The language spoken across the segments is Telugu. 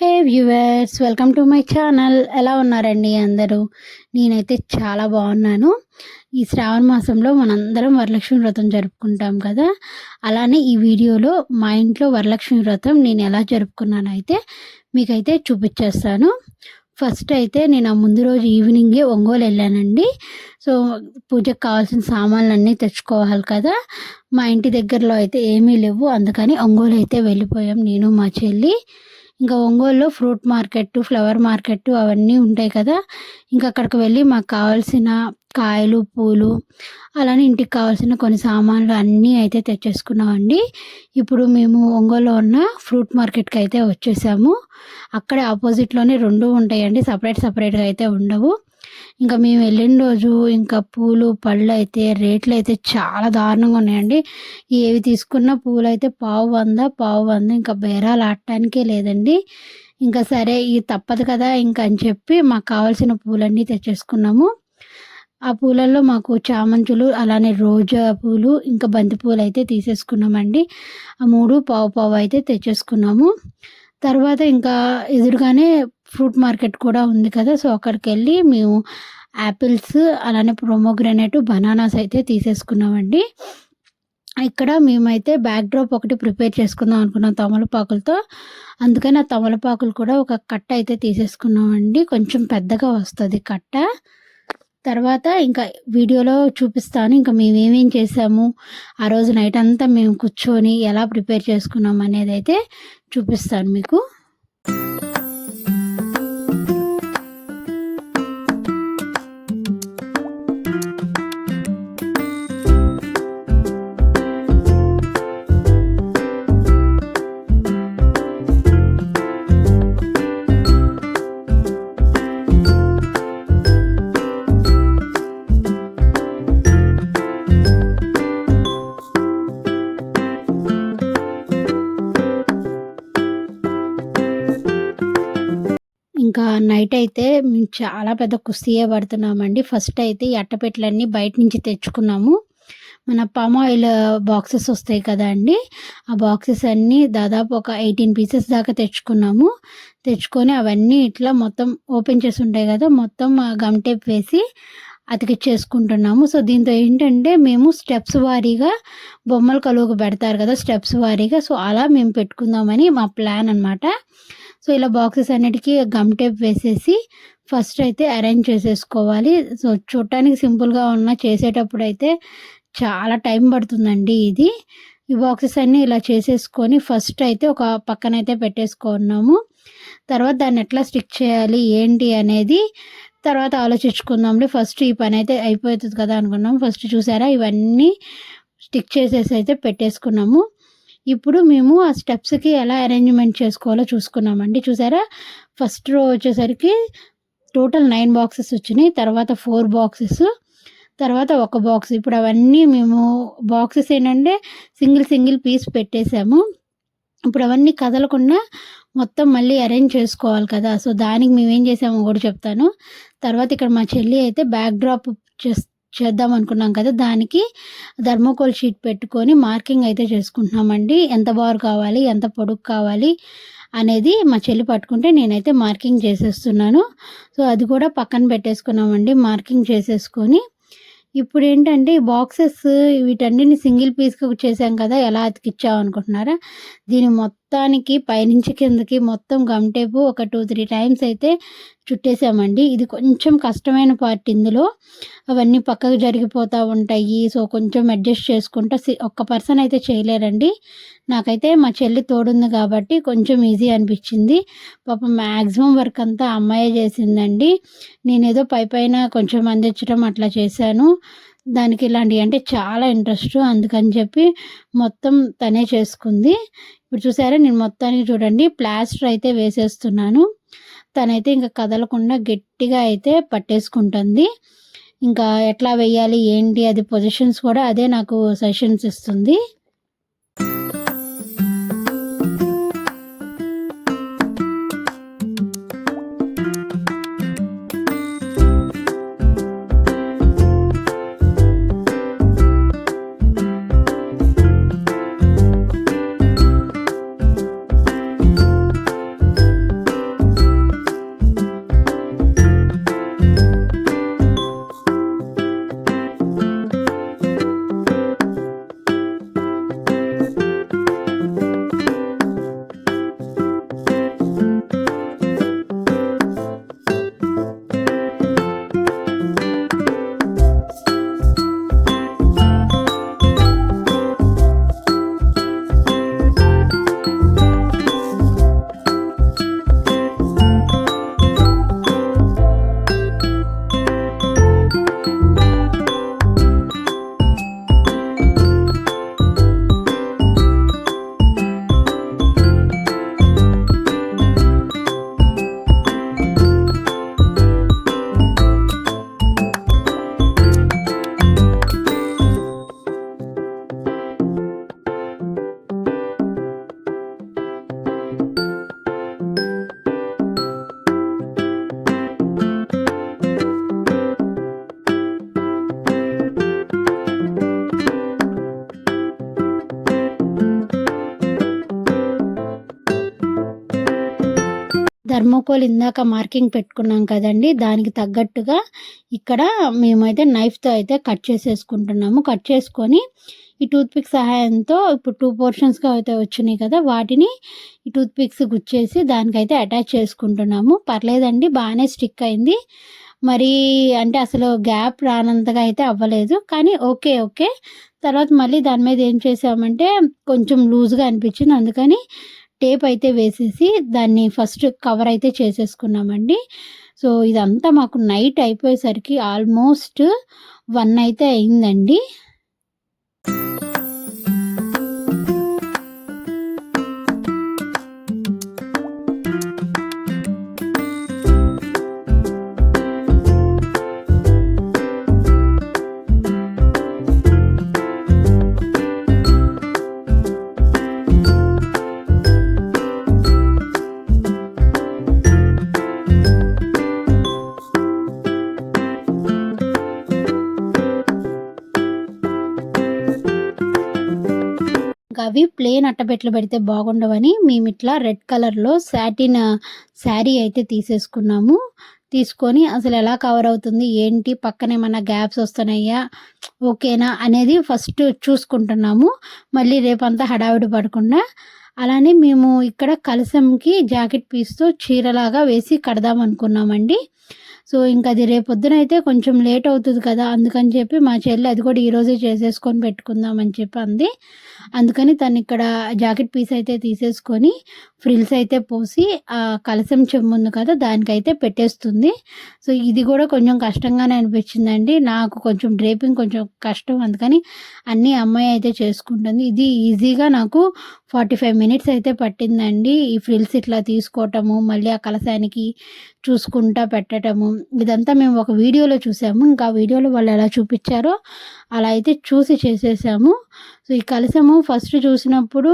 Hey viewers welcome to my channel. ఎలా ఉన్నారండి అందరూ? నేనైతే చాలా బాగున్నాను. ఈ శ్రావణ మాసంలో మనందరం వరలక్ష్మి వ్రతం జరుపుకుంటాం కదా. అలానే ఈ వీడియోలో మా ఇంట్లో వరలక్ష్మి వ్రతం నేను ఎలా జరుపుకున్నాను అయితే మీకైతే చూపించేస్తాను. ఫస్ట్ అయితే నేను ఆ ముందు రోజు ఈవినింగే ఒంగోలు వెళ్ళానండి. సో పూజకు కావాల్సిన సామాన్లు అన్నీ తెచ్చుకోవాలి కదా. మా ఇంటి దగ్గరలో అయితే ఏమీ లేవు. అందుకని ఒంగోలు అయితే వెళ్ళిపోయాం నేను మా చెల్లి. ఇంకా ఒంగోలులో ఫ్రూట్ మార్కెట్ ఫ్లవర్ మార్కెట్ అవన్నీ ఉంటాయి కదా. ఇంకా అక్కడికి వెళ్ళి మాకు కావాల్సిన కాయలు పూలు అలానే ఇంటికి కావాల్సిన కొన్ని సామాన్లు అన్నీ అయితే తెచ్చేసుకున్నామండి. ఇప్పుడు మేము ఒంగోలులో ఉన్న ఫ్రూట్ మార్కెట్కి అయితే వచ్చేసాము. అక్కడే ఆపోజిట్లోనే రెండు ఉంటాయండి. సపరేట్ సపరేట్గా అయితే ఉండవు. ఇంకా మేము వెళ్ళిన రోజు ఇంకా పూలు పళ్ళు అయితే రేట్లు అయితే చాలా దారుణంగా ఉన్నాయండి. ఏవి తీసుకున్న పూలు అయితే పావు వంద పావు వంద ఇంకా బేరాలు ఆడటానికే లేదండి. ఇంకా సరే ఇది తప్పదు కదా ఇంకా అని చెప్పి మాకు కావాల్సిన పూలన్నీ తెచ్చేసుకున్నాము. ఆ పూలల్లో మాకు చామంతులు అలానే రోజా పూలు ఇంకా బంతి పూలు అయితే తీసేసుకున్నామండి. ఆ మూడు పావు పావు అయితే తెచ్చేసుకున్నాము. తర్వాత ఇంకా ఎదురుగానే ఫ్రూట్ మార్కెట్ కూడా ఉంది కదా సో అక్కడికి వెళ్ళి మేము యాపిల్స్ అలానే ప్రోమోగ్రానేట్ బనానాస్ అయితే తీసేసుకున్నామండి. ఇక్కడ మేమైతే బ్యాక్ డ్రాప్ ఒకటి ప్రిపేర్ చేసుకుందాం అనుకున్నాం తమలపాకులతో. అందుకని ఆ తమలపాకులు కూడా ఒక కట్ట అయితే తీసేసుకున్నామండి. కొంచెం పెద్దగా వస్తుంది కట్ట. తర్వాత ఇంకా వీడియోలో చూపిస్తాను ఇంకా మేము ఏమేం చేసాము ఆ రోజు నైట్ అంతా మేము కూర్చొని ఎలా ప్రిపేర్ చేసుకున్నాం అనేది అయితే చూపిస్తాను మీకు. ఇంకా నైట్ అయితే మేము చాలా పెద్ద కుస్తీయే పడుతున్నామండి. ఫస్ట్ అయితే ఈ అట్టపెట్లన్నీ బయట నుంచి తెచ్చుకున్నాము. మన పామ్ ఆయిల్ బాక్సెస్ వస్తాయి కదా అండి ఆ బాక్సెస్ అన్నీ దాదాపు ఒక ఎయిటీన్ పీసెస్ దాకా తెచ్చుకున్నాము. తెచ్చుకొని అవన్నీ ఇట్లా మొత్తం ఓపెన్ చేసి ఉంటాయి కదా మొత్తం గమ్ టేప్ వేసి అతికిచ్చేసుకుంటున్నాము. సో దీంతో ఏంటంటే మేము స్టెప్స్ వారీగా బొమ్మలు కలువకు పెడతారు కదా స్టెప్స్ వారీగా. సో అలా మేము పెట్టుకుందామని మా ప్లాన్ అనమాట సో ఇలా బాక్సెస్ అన్నిటికీ గమ్ టేప్ వేసేసి ఫస్ట్ అయితే అరేంజ్ చేసేసుకోవాలి. సో చూడటానికి సింపుల్గా ఉన్న చేసేటప్పుడు అయితే చాలా టైం పడుతుందండి ఇది. ఈ బాక్సెస్ అన్నీ ఇలా చేసేసుకొని ఫస్ట్ అయితే ఒక పక్కన అయితే పెట్టేసుకున్నాము. తర్వాత దాన్ని ఎట్లా స్టిక్ చేయాలి ఏంటి అనేది తర్వాత ఆలోచించుకుందాంలే. ఫస్ట్ ఈ పని అయితే అయిపోతుంది కదా అనుకున్నాం. ఫస్ట్ చూసారా? ఇవన్నీ స్టిక్ చేసేసి అయితే పెట్టేసుకున్నాము. ఇప్పుడు మేము ఆ స్టెప్స్కి ఎలా అరేంజ్మెంట్ చేసుకోవాలో చూసుకున్నామండి. చూసారా? ఫస్ట్ రో వచ్చేసరికి టోటల్ నైన్ బాక్సెస్ వచ్చినాయి. తర్వాత ఫోర్ బాక్సెస్ తర్వాత ఒక బాక్స్ ఇప్పుడు అవన్నీ మేము బాక్సెస్ ఏంటంటే సింగిల్ సింగిల్ పీస్ పెట్టేసాము ఇప్పుడు అవన్నీ కదలకుండా మొత్తం మళ్ళీ అరేంజ్ చేసుకోవాలి కదా. సో దానికి మేము ఏం చేసామో కూడా చెప్తాను. తర్వాత ఇక్కడ మా చెల్లి అయితే బ్యాక్ డ్రాప్ చేస్తా చేద్దాం అనుకున్నాం కదా దానికి థర్మోకోల్ షీట్ పెట్టుకొని మార్కింగ్ అయితే చేసుకుంటున్నామండి. ఎంత బారు కావాలి ఎంత పొడుగు కావాలి అనేది మా చెల్లి పట్టుకుంటే నేనైతే మార్కింగ్ చేసేస్తున్నాను. సో అది కూడా పక్కన పెట్టేసుకున్నామండి మార్కింగ్ చేసేసుకొని. ఇప్పుడు ఏంటంటే బాక్సెస్ వీటన్నిటిని సింగిల్ పీస్గా చేసాం కదా ఎలా అతికిచ్చాం అనుకుంటున్నారా? దీని మొత్తానికి పైనుంచి కిందకి మొత్తం గమ్ టేపు ఒక టూ త్రీ టైమ్స్ అయితే చుట్టేసామండి. ఇది కొంచెం కష్టమైన పార్ట్ ఇందులో. అవన్నీ పక్కకు జరిగిపోతూ ఉంటాయి. సో కొంచెం అడ్జస్ట్ చేసుకుంటా. ఒక్క పర్సన్ అయితే చేయలేరండి. నాకైతే మా చెల్లి తోడుంది కాబట్టి కొంచెం ఈజీ అనిపించింది. పాపం మ్యాక్సిమం వర్క్ అంతా అమ్మాయే చేసిందండి. నేనేదో పై పైన కొంచెం అందించడం అట్లా చేశాను. దానికి ఇలాంటివి అంటే చాలా ఇంట్రెస్ట్. అందుకని చెప్పి మొత్తం తనే చేసుకుంది. ఇప్పుడు చూసారా నేను మొత్తానికి చూడండి. ప్లాస్టర్ అయితే వేసేస్తున్నాను. తనైతే ఇంకా కదలకుండా గట్టిగా అయితే పట్టేసుకుంటుంది. ఇంకా ఎట్లా వేయాలి ఏంటి అది పొజిషన్స్ కూడా అదే నాకు సెషన్స్ ఇస్తుంది. థర్మోకోల్ ఇందాక మార్కింగ్ పెట్టుకున్నాం కదండీ! దానికి తగ్గట్టుగా ఇక్కడ మేమైతే నైఫ్‌తో అయితే కట్ చేసేసుకుంటున్నాము. కట్ చేసుకొని ఈ టూత్పిక్ సహాయంతో ఇప్పుడు టూ పోర్షన్స్‌గా అయితే వచ్చినాయి కదా! వాటిని ఈ టూత్పిక్స్ గుచ్చేసి దానికైతే అటాచ్ చేసుకుంటున్నాము. పర్లేదండి బాగానే స్టిక్ అయింది. మరీ అంటే అసలు గ్యాప్ రానంతగా అయితే అవ్వలేదు. కానీ ఓకే. ఓకే. తర్వాత మళ్ళీ దాని మీద ఏం చేసామంటే కొంచెం లూజ్‌గా అనిపించింది. అందుకని టేప్ అయితే వేసేసి దాన్ని ఫస్ట్ కవర్ అయితే చేసేసుకున్నామండి. సో, ఇదంతా మాకు నైట్ అయిపోయేసరికి ఆల్మోస్ట్ వన్ అయితే అయిందండి. ప్లెయిన్ పెడితే బాగుండవని మేము ఇట్లా రెడ్ కలర్‌లో సాటిన్ శారీ అయితే తీసేసుకున్నాము. తీసుకొని అసలు ఎలా కవర్ అవుతుంది? ఏంటి? పక్కనేమన్నా గ్యాప్స్ వస్తున్నాయా? ఓకేనా? అనేది ఫస్ట్ చూసుకుంటున్నాము. మళ్ళీ రేపంతా హడావిడి పడకుండా. అలానే మేము ఇక్కడ కలసంకి జాకెట్ పీస్‌తో చీరలాగా వేసి కడదామనుకున్నామండి. సో, ఇంకా అది రేపొద్దునైతే కొంచెం లేట్ అవుతుంది కదా! అందుకని చెప్పి మా చెల్లి అది కూడా ఈరోజే చేసేసుకొని పెట్టుకుందాం అని చెప్పి అంది. అందుకని తను ఇక్కడ జాకెట్ పీస్ అయితే తీసేసుకొని ఫ్రిల్స్ అయితే పోసి ఆ కలశం చెమ్ముంది ఉంది కదా! దానికైతే పెట్టేస్తుంది. సో, ఇది కూడా కొంచెం కష్టంగానే అనిపించిందండి. నాకు కొంచెం డ్రేపింగ్ కొంచెం కష్టం. అందుకని అన్నీ అమ్మాయి అయితే చేసుకుంటుంది. ఇది ఈజీగా నాకు 45 మినిట్స్ అయితే పట్టిందండి. ఈ ఫ్రిల్స్ ఇట్లా తీసుకోవటము, మళ్ళీ ఆ కలశానికి చూసుకుంటా పెట్టటము. ఇదంతా మేము ఒక వీడియోలో చూసాము. ఇంకా వీడియోలో వాళ్ళు ఎలా చూపించారో అలా అయితే చూసి చేసేసాము. సో, ఈ కలశము ఫస్ట్ చూసినప్పుడు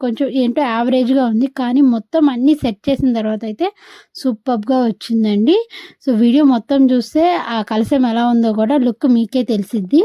కొంచెం ఏంటో యావరేజ్‌గా ఉంది. కానీ మొత్తం అన్నీ సెట్ చేసిన తర్వాత అయితే సూపర్గా వచ్చిందండి. సో, వీడియో మొత్తం చూస్తే ఆ కలశం ఎలా ఉందో కూడా లుక్ మీకే తెలిసిద్ది.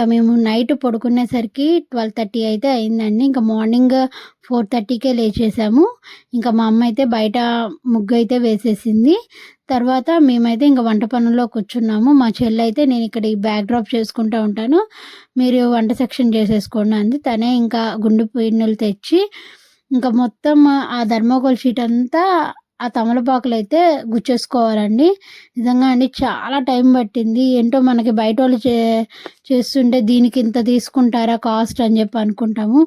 ఇంకా మేము నైట్ పడుకునేసరికి 12:30 అయితే అయిందండి. ఇంకా మార్నింగ్ 4:30కే లేచేసాము. ఇంకా మా అమ్మ అయితే బయట ముగ్గు అయితే వేసేసింది. తర్వాత మేమైతే ఇంకా వంట పనుల్లో కూర్చున్నాము. మా చెల్లయితే నేనిక్కడ ఈ బ్యాక్ డ్రాప్ చేసుకుంటూ ఉంటాను. మీరు వంట సెక్షన్ చేసేసుకోండి అంది. తనే ఇంకా గుండు పిన్నులు తెచ్చి ఇంకా మొత్తం ఆ థర్మాకోల్ షీట్ అంతా ఆ తమలపాకులైతే గుచ్చేసుకోవాలండి. నిజంగా అండి చాలా టైం పట్టింది. ఏంటో మనకి బయట వాళ్ళు చే చేస్తుంటే దీనికి ఇంత తీసుకుంటారా కాస్ట్ అని చెప్పి అనుకుంటాము.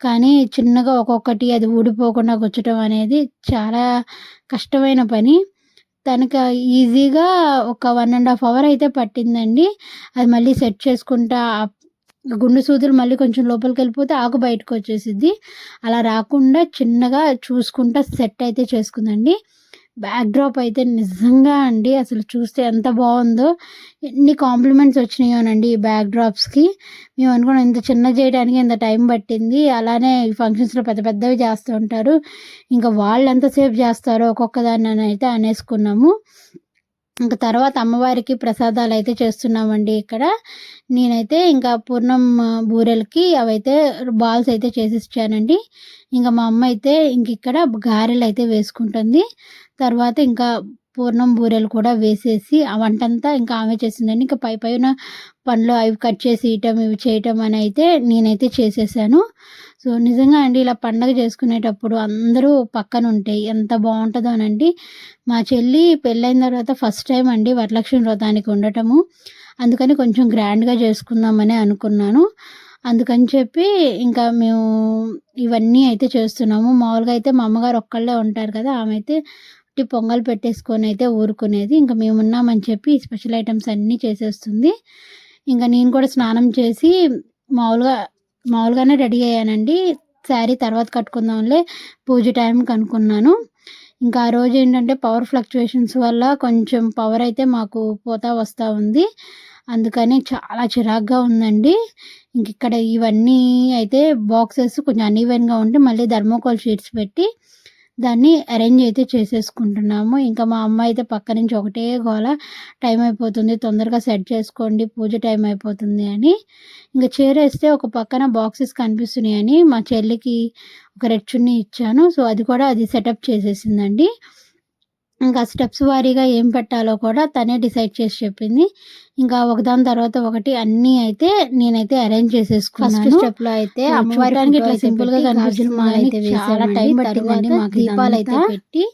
కానీ చిన్నగా ఒక్కొక్కటి అది ఊడిపోకుండా గుచ్చటం అనేది చాలా కష్టమైన పని. తనకి ఈజీగా ఒక వన్ అండ్ హాఫ్ అవర్ అయితే పట్టిందండి. అది మళ్ళీ సెట్ చేసుకుంటా గుండు సూదులు మళ్ళీ కొంచెం లోపలికి వెళ్ళిపోతే ఆకు బయటకు వచ్చేసిద్ది అలా రాకుండా చిన్నగా చూసుకుంటా సెట్ అయితే చేసుకుందండి. బ్యాక్ డ్రాప్ అయితే నిజంగా అండి అసలు చూస్తే ఎంత బాగుందో ఎన్ని కాంప్లిమెంట్స్ వచ్చినాయోనండి ఈ బ్యాక్డ్రాప్స్కి మేము అనుకున్నాం ఇంత చిన్న చేయడానికి ఇంత టైం పట్టింది. అలానే ఈ ఫంక్షన్స్‌లో పెద్ద పెద్దవి చేస్తూ ఉంటారు. ఇంకా వాళ్ళు ఎంతసేపు చేస్తారో ఒక్కొక్క దాన్ని అయితే అనేసుకున్నాము. ఇంకా తర్వాత అమ్మవారికి ప్రసాదాలు అయితే చేస్తున్నామండి ఇక్కడ. నేనైతే ఇంకా పూర్ణం బూరెలకి అవైతే బాల్స్ అయితే చేసిచ్చానండి. ఇంకా మా అమ్మ అయితే ఇంకిక్కడ అయితే వేసుకుంటుంది. తర్వాత ఇంకా పూర్ణం బూరెలు కూడా వేసేసి ఆ వంటంతా ఇంకా ఆమె చేసిందండి. ఇంకా పై పైన పనులు అవి కట్ చేసి ఇయటం, ఇవి చేయటం అని అయితే నేనైతే చేసేసాను. సో, నిజంగా అండి ఇలా పండగ చేసుకునేటప్పుడు అందరూ పక్కన ఉంటాయి ఎంత బావుంటదోనండి. మా చెల్లి పెళ్ళైన తర్వాత ఫస్ట్ టైం అండి వరలక్ష్మి వ్రతానికి ఉండటము. అందుకని కొంచెం గ్రాండ్‌గా చేసుకుందామని అనుకున్నాను. అందుకని చెప్పి ఇంకా మేము ఇవన్నీ అయితే చేస్తున్నాము. మామూలుగా అయితే మా అమ్మగారు ఒక్కళ్ళే ఉంటారు కదా! ఆమె అయితే ఉట్టి పొంగల్ పెట్టేసుకొని అయితే ఊరుకునేది. ఇంక మేమున్నామని చెప్పి స్పెషల్ ఐటమ్స్ అన్నీ చేసేస్తుంది. ఇంకా నేను కూడా స్నానం చేసి మామూలుగా మామూలుగానే రెడీ అయ్యానండి శారీ తర్వాత కట్టుకుందాంలే పూజ టైంకి అనుకున్నాను ఇంకా ఆ రోజు ఏంటంటే పవర్ ఫ్లక్చువేషన్స్ వల్ల కొంచెం పవర్ అయితే మాకు పోతా వస్తూ ఉంది అందుకని చాలా చిరాగ్గా ఉందండి ఇంక ఇక్కడ ఇవన్నీ అయితే బాక్సెస్ కొంచెం అన్ఈవెన్గా ఉంటే మళ్ళీ థర్మోకోల్ షీట్స్ పెట్టి దాన్ని అరేంజ్ అయితే చేసేసుకుంటున్నాము. ఇంకా మా అమ్మ అయితే పక్క నుంచి ఒకటే గోల టైం అయిపోతుంది. తొందరగా సెట్ చేసుకోండి. పూజ టైం అయిపోతుంది అని. ఇంకా చేరేస్తే ఒక పక్కన బాక్సెస్ కనిపిస్తున్నాయని మా చెల్లికి ఒక రెడ్ చున్నీ ఇచ్చాను. సో అది కూడా అది సెటప్ చేసేసిందండి. ఇంకా స్టెప్స్ వారీగా ఏం పెట్టాలో కూడా తనే డిసైడ్ చేసి చెప్పింది. ఇంకా ఒకదాని తర్వాత ఒకటి అన్నీ అయితే నేనైతే అరేంజ్ చేసేసుకున్నాను. ఫస్ట్ స్టెప్లో అయితే అమ్మవారికి ఇట్లా సింపుల్గా కనిపిస్తుంది అయితే చాలా టైం పట్టిందండి మాకు దీపాలు అయితే పెట్టి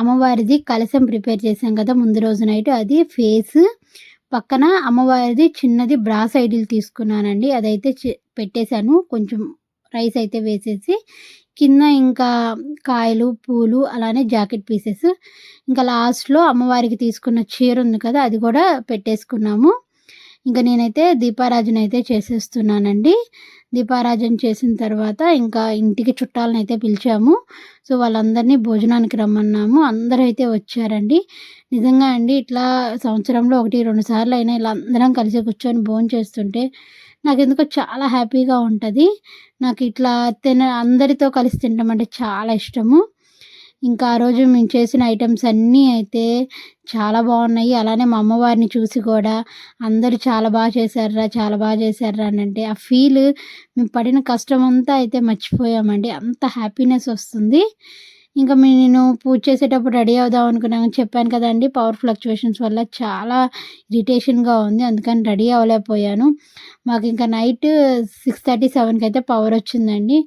అమ్మవారిది కలశం ప్రిపేర్ చేసాం కదా ముందు రోజు నైట్. అది ఫేస్. పక్కన అమ్మవారిది చిన్నది బ్రాస్ ఐడిల్ తీసుకున్నానండి. అదైతే పెట్టేశాను. కొంచెం రైస్ అయితే వేసేసి కింద ఇంకా కాయలు పూలు అలానే జాకెట్ పీసెస్. ఇంకా లాస్ట్లో అమ్మవారికి తీసుకున్న చీర ఉంది కదా అది కూడా పెట్టేసుకున్నాము. ఇంకా నేనైతే దీపారాజన అయితే చేసేస్తున్నానండి. దీపారాజన చేసిన తర్వాత ఇంకా ఇంటికి చుట్టాలను అయితే పిలిచాము. సో వాళ్ళందరినీ భోజనానికి రమ్మన్నాము. అందరూ అయితే వచ్చారండి. నిజంగా అండి ఇట్లా సంవత్సరంలో ఒకటి రెండు సార్లు అయినా ఇలా అందరం కలిసి కూర్చొని భోజనం చేస్తుంటే నాకు ఎందుకో చాలా హ్యాపీగా ఉంటుంది. నాకు ఇట్లా తిన అందరితో కలిసి తినడం అంటే చాలా ఇష్టము. ఇంకా ఆ రోజు మేము చేసిన ఐటమ్స్ అన్నీ అయితే చాలా బాగున్నాయి. అలానే మా అమ్మవారిని చూసి కూడా అందరూ చాలా బాగా చేశారా చాలా బాగా చేశారా అని అంటే ఆ ఫీల్ మేము పడిన కష్టం అంతా అయితే మర్చిపోయామండి. అంత హ్యాపీనెస్ వస్తుంది. ఇంకా నేను పూజ చేసేటప్పుడు రెడీ అవుదాం అనుకున్నాను చెప్పాను కదండి. పవర్ ఫ్లక్చువేషన్స్ వల్ల చాలా ఇరిటేషన్గా ఉంది. అందుకని రెడీ అవ్వలేకపోయాను. మాకు ఇంకా నైట్ సిక్స్ థర్టీ సెవెన్కి అయితే పవర్ వచ్చిందండి.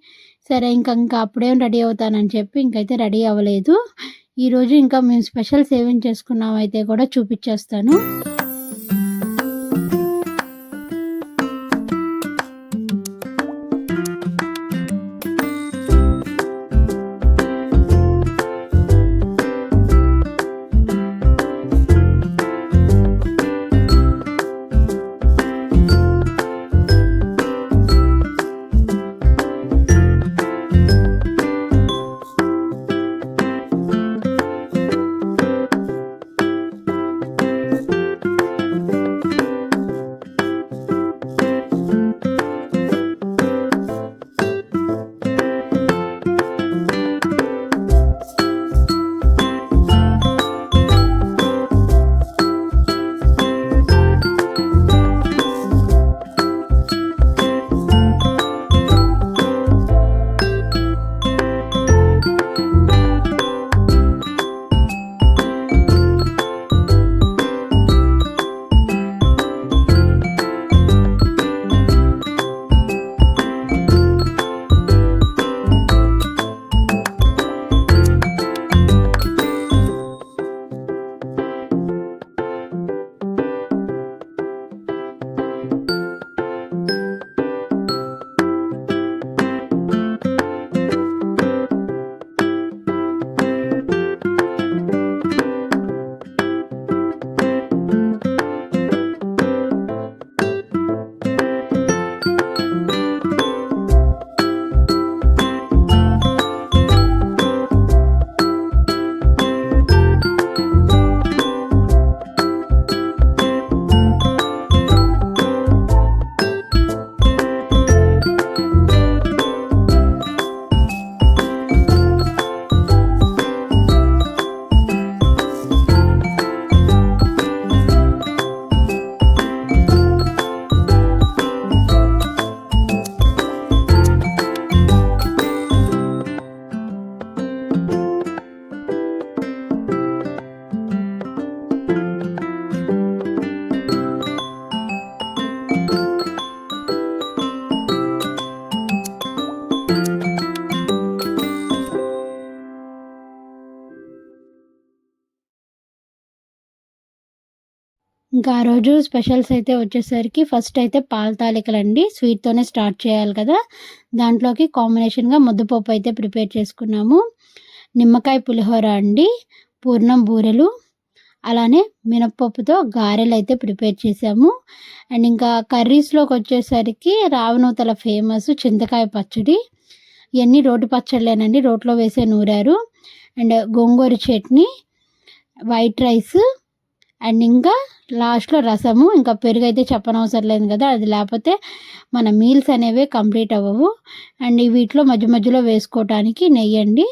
సరే ఇంకా ఇంకా అప్పుడేం రెడీ అవుతానని చెప్పి ఇంకైతే రెడీ అవ్వలేదు. ఈరోజు ఇంకా మేము స్పెషల్ సేవింగ్ చేసుకున్నాం అయితే కూడా చూపించేస్తాను ఇంకా ఆ రోజు స్పెషల్స్ అయితే వచ్చేసరికి ఫస్ట్ అయితే పాల తాలికలండి. స్వీట్తోనే స్టార్ట్ చేయాలి కదా. దాంట్లోకి కాంబినేషన్గా ముద్దపప్పు అయితే ప్రిపేర్ చేసుకున్నాము. నిమ్మకాయ పులిహోర అండి. పూర్ణం బూరెలు. అలానే మినప్పప్పుతో గారెలు అయితే ప్రిపేర్ చేసాము. అండ్ ఇంకా కర్రీస్లోకి వచ్చేసరికి రావనూతల ఫేమస్ చింతకాయ పచ్చడి. ఇవన్నీ రోటి పచ్చళ్ళేనండి. రోట్లో వేసే నూరారు. And gongura chutney. White rice. And ఇంకా లాస్ట్లో రసము ఇంకా పెరుగు అయితే చెప్పనవసరం లేదు కదా అది లేకపోతే మన మీల్స్ అనేవి కంప్లీట్ అవ్వవు. అండ్ వీటిలో మధ్య మధ్యలో వేసుకోవటానికి నెయ్యి అండి.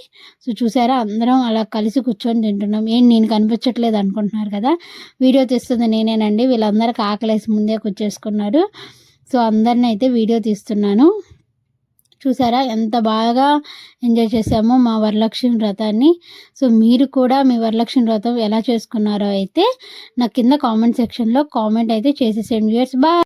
సో చూసారా అందరం అలా కలిసి కూర్చొని తింటున్నాం. ఏం నేను కనిపించట్లేదు అనుకుంటున్నారు కదా వీడియో తీస్తుంది నేనేనండి. వీళ్ళందరికీ ఆకలేసి ముందే కూర్చేసుకున్నారు. సో అందరిని అయితే వీడియో తీస్తున్నాను. చూసారా? ఎంత బాగా ఎంజాయ్ చేసామో మా వరలక్ష్మి వ్రతాన్ని. సో మీరు కూడా మీ వరలక్ష్మి వ్రతం ఎలా చేసుకున్నారో అయితే నా కింద కామెంట్ సెక్షన్లో కామెంట్ అయితే చేసేసేయండి వ్యూయర్స్ బాయ్!